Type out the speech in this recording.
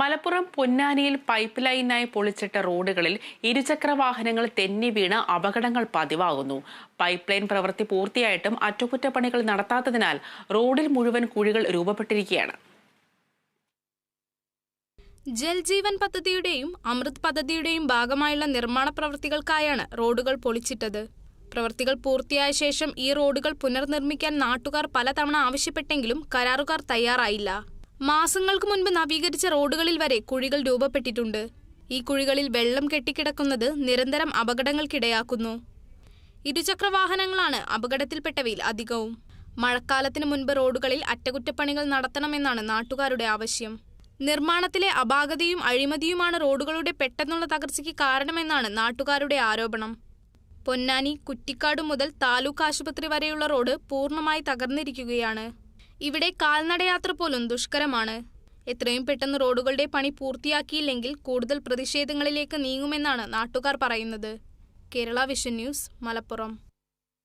മലപ്പുറം പൊന്നാനിയിൽ പൈപ്പ് ലൈനായി പൊളിച്ചിട്ട റോഡുകളിൽ ഇരുചക്ര വാഹനങ്ങൾ തെന്നി വീണ് അപകടങ്ങൾ പതിവാകുന്നു. പൈപ്പ് ലൈൻ പ്രവൃത്തി പൂർത്തിയായിട്ടും അറ്റകുറ്റപ്പണികൾ നടത്താത്തതിനാൽ റോഡിൽ മുഴുവൻ കുഴികൾ രൂപപ്പെട്ടിരിക്കുകയാണ്. ജൽ ജീവൻ പദ്ധതിയുടെയും അമൃത് പദ്ധതിയുടെയും ഭാഗമായുള്ള നിർമ്മാണ പ്രവൃത്തികൾക്കായാണ് റോഡുകൾ പൊളിച്ചിട്ടത്. പ്രവൃത്തികൾ പൂർത്തിയായ ശേഷം ഈ റോഡുകൾ പുനർനിർമ്മിക്കാൻ നാട്ടുകാർ പലതവണ ആവശ്യപ്പെട്ടെങ്കിലും കരാറുകാർ തയ്യാറായില്ല. മാസങ്ങൾക്ക് മുൻപ് നവീകരിച്ച റോഡുകളിൽ വരെ കുഴികൾ രൂപപ്പെട്ടിട്ടുണ്ട്. ഈ കുഴികളിൽ വെള്ളം കെട്ടിക്കിടക്കുന്നത് നിരന്തരം അപകടങ്ങൾക്കിടയാക്കുന്നു. ഇരുചക്ര വാഹനങ്ങളാണ് അപകടത്തിൽപ്പെട്ടവയിൽ അധികവും. മഴക്കാലത്തിന് മുൻപ് റോഡുകളിൽ അറ്റകുറ്റപ്പണികൾ നടത്തണമെന്നാണ് നാട്ടുകാരുടെ ആവശ്യം. നിർമ്മാണത്തിലെ അപാകതയും അഴിമതിയുമാണ് റോഡുകളുടെ പെട്ടെന്നുള്ള തകർച്ചയ്ക്ക് കാരണമെന്നാണ് നാട്ടുകാരുടെ ആരോപണം. പൊന്നാനി കുറ്റിക്കാട് മുതൽ താലൂക്ക് ആശുപത്രി വരെയുള്ള റോഡ് പൂർണമായി തകർന്നിരിക്കുകയാണ്. ഇവിടെ കാൽനടയാത്ര പോലും ദുഷ്കരമാണ്. എത്രയും പെട്ടെന്ന് റോഡുകളുടെ പണി പൂർത്തിയാക്കിയില്ലെങ്കിൽ കൂടുതൽ പ്രതിഷേധങ്ങളിലേക്ക് നീങ്ങുമെന്നാണ് നാട്ടുകാർ പറയുന്നത്. Kerala vision news Malappuram.